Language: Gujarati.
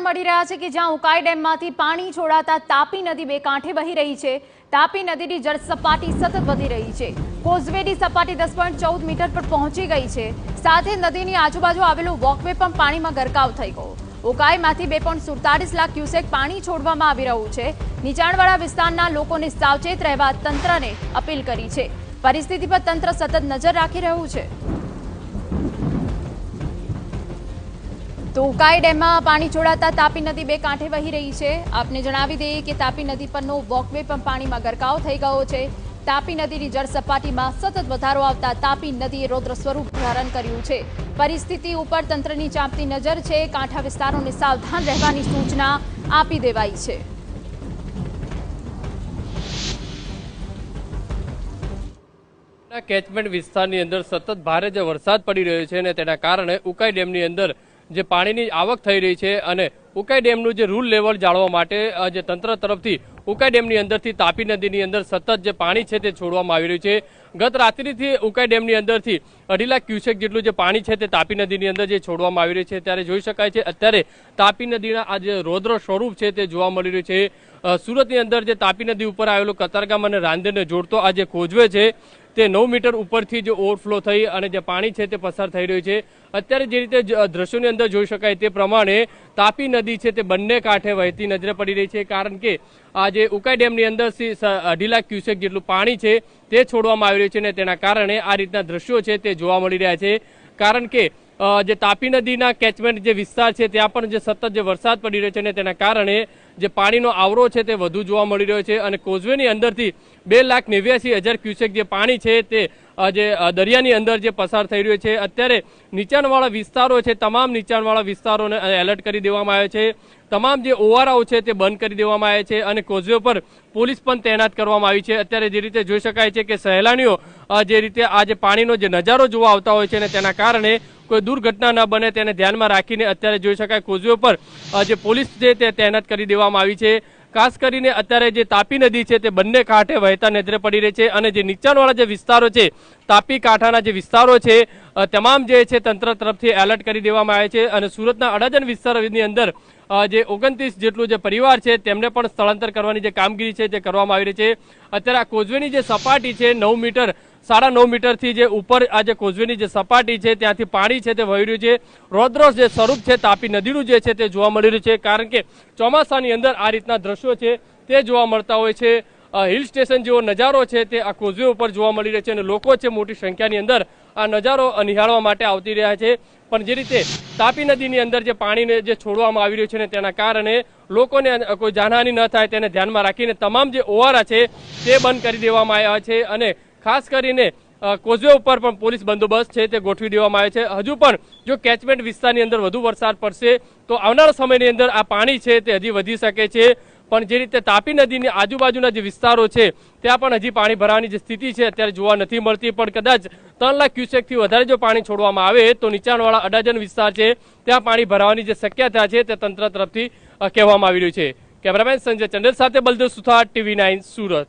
સમાચાર મળી રહ્યા છે કે જ્યાં ઉકાઈ ડેમમાંથી પાણી છોડાતા તાપી નદી બે કાંઠે વહી રહી છે. તાપી નદીની જળ સપાટી સતત વધી રહી છે. કોઝવેની સપાટી દસ પોઈન્ટ ચૌદ મીટર પર પહોંચી ગઈ છે. સાથે નદીની આજુબાજુ આવેલું વોકવે પણ પાણીમાં ગરકાવ થઈ ગયો. ઉકાઈમાંથી બે પોઈન્ટ સુડતાલીસ લાખ ક્યુસેક પાણી છોડવામાં આવી રહ્યું છે. નીચાણવાળા વિસ્તારના લોકોને સાવચેત રહેવા તંત્રને અપીલ કરી છે. પરિસ્થિતિ પર તંત્ર સતત નજર રાખી રહ્યું છે. તો ઉકાઈ ડેમમાં પાણી છોડાતા તાપી નદી બે કાંઠે વહી રહી છે. આપને જણાવી દઈએ કે તાપી નદી પરનો વોકવે પણ પાણીમાં ગરકાવ થઈ ગયો છે. તાપી નદીની જળ સપાટીમાં સતત વધારો આવતા તાપી નદીએ રૌદ્ર સ્વરૂપ ધારણ કર્યું છે. પરિસ્થિતિ ઉપર તંત્રની ચાંપતી નજર છે. કાંઠા વિસ્તારોને સાવધાન રહેવાની સૂચના આપી દેવાઈ છે. કેચમેન્ટ વિસ્તારની અંદર સતત ભારે જે વરસાદ પડી રહ્યો છે અને તેના કારણે ઉકાઈ ડેમની અંદર જે પાણીની આવક થઈ રહી છે અને ઉકાઈ ડેમનું જે રૂલ લેવલ જાળવવા માટે જે તંત્ર તરફથી ઉકાઈ ડેમની અંદરથી તાપી નદીની અંદર સતત જે પાણી છે તે છોડવામાં આવી રહ્યું છે. ગત રાત્રિથી ઉકાઈ ડેમની અંદરથી અઢી લાખ ક્યુસેક જેટલું જે પાણી છે તે તાપી નદીની અંદર જે છોડવામાં આવી રહ્યું છે ત્યારે જોઈ શકાય છે, અત્યારે તાપી નદીના આ જે રૌદ્ર સ્વરૂપ છે તે જોવા મળી રહ્યું છે. સુરતની અંદર જે તાપી નદી ઉપર આવેલું કતારગામ અને રાંદેરને જોડતો આ જે ખોજવે છે, તે નવ મીટર ઉપરથી જે ઓવરફ્લો થઈ અને જે પાણી છે તે પસાર થઈ રહ્યું છે. અત્યારે જે રીતે દ્રશ્યોની અંદર જોઈ શકાય તે પ્રમાણે તાપી નદી છે તે બંને કાંઠે વહેતી નજરે પડી રહી છે, કારણ કે આ જે ઉકાઈ ડેમની અંદરથી અઢી લાખ ક્યુસેક જેટલું પાણી છે, તે છોડવામાં આવી રહ્યું છે અને તેના કારણે આ રીતના દ્રશ્યો છે તે જોવા મળી રહ્યા છે. કારણ કે જે તાપી નદીના કેચમેન્ટ જે વિસ્તાર છે, ત્યાં પણ જે સતત જે વરસાદ પડી રહ્યો છે અને તેના કારણે જે પાણીનો આવરો છે તે વધુ જોવા મળી રહ્યો છે અને કોઝવેની અંદરથી બે લાખ નેવ્યાસી હજાર ક્યુસેક જે પાણી છે તે જે દરિયાની અંદર જે પસાર થઈ રહ્યો છે. અત્યારે નીચાણવાળા વિસ્તારો છે, તમામ નીચાણવાળા વિસ્તારોને એલર્ટ કરી દેવામાં આવ્યા છે. તમામ જે ઓવારાઓ છે તે બંધ કરી દેવામાં આવ્યા છે અને કોઝવે પર પોલીસ પણ તૈનાત કરવામાં આવી છે. અત્યારે જે રીતે જોઈ શકાય છે કે સહેલાણીઓ જે રીતે આ જે પાણીનો જે નજારો જોવા આવતા હોય છે અને તેના કારણે કોઈ દુર્ઘટના ન બને તેને ધ્યાનમાં રાખીને અત્યારે જોઈ શકાય કોઝવે પર જે પોલીસ છે તે તૈનાત કરી દેવામાં આવી છે. ખાસ કરીને અત્યારે જે તાપી નદી છે તે બંને કાંઠે વહેતા નજરે પડી રહી છે અને જે નીચાણવાળા જે વિસ્તારો છે, તાપી કાંઠાના જે વિસ્તારો છે તમામ જે છે તંત્ર તરફથી એલર્ટ કરી દેવામાં આવે છે અને સુરતના અડાજણ વિસ્તારોની અંદર જે ઓગણત્રીસ જેટલું જે પરિવાર છે તેમને પણ સ્થળાંતર કરવાની જે કામગીરી છે તે કરવામાં આવી રહી છે. અત્યારે આ કોઝવેની જે સપાટી છે નવ મીટર સાડા નવ મીટરથી જે ઉપર આ જે કોઝવેની જે સપાટી છે, ત્યાંથી પાણી છે તે વહી રહ્યું છે. રૌદ્ર જે સ્વરૂપ છે, તાપી નદીનું જે છે તે જોવા મળી રહ્યું છે, કારણ કે ચોમાસાની અંદર આ રીતના દ્રશ્યો છે તે જોવા મળતા હોય છે. હિલ સ્ટેશન જેવો નજારો છે તે આ કોઝવે ઉપર જોવા મળી રહ્યો છે અને લોકો છે મોટી સંખ્યાની અંદર આ નજારો નિહાળવા માટે આવતી રહ્યા છે. પણ જે રીતે તાપી નદીની અંદર જે પાણીને જે છોડવામાં આવી રહ્યું છે ને તેના કારણે લોકોને કોઈ જાનહાની ન થાય તેને ધ્યાનમાં રાખીને તમામ જે ઓવારા છે તે બંધ કરી દેવામાં આવ્યા છે અને ખાસ કરીને કોઝવે ઉપર પણ પોલીસ બંદોબસ્ત છે તે ગોઠવી દેવામાં આવે છે. હજુ પણ જો કેચમેન્ટ વિસ્તારની અંદર વધુ વરસાદ પડશે, તો આવનારા સમયની અંદર આ પાણી છે તે હજી વધી શકે છે. પણ જે રીતે તાપી નદીની આજુબાજુના જે વિસ્તારો છે, ત્યાં પણ હજી પાણી ભરાવાની જે સ્થિતિ છે અત્યારે જોવા નથી મળતી. પણ કદાચ ત્રણ લાખ ક્યુસેકથી વધારે જો પાણી છોડવામાં આવે, તો નીચાણવાળા અડાજન વિસ્તાર છે, ત્યાં પાણી ભરાવાની જે શક્યતા છે તે તંત્ર તરફથી કહેવામાં આવી રહ્યું છે. કેમેરામેન સંજય ચંદ્ર સાથે બલદેવ સુથાર, ટીવી નાઇન, સુરત.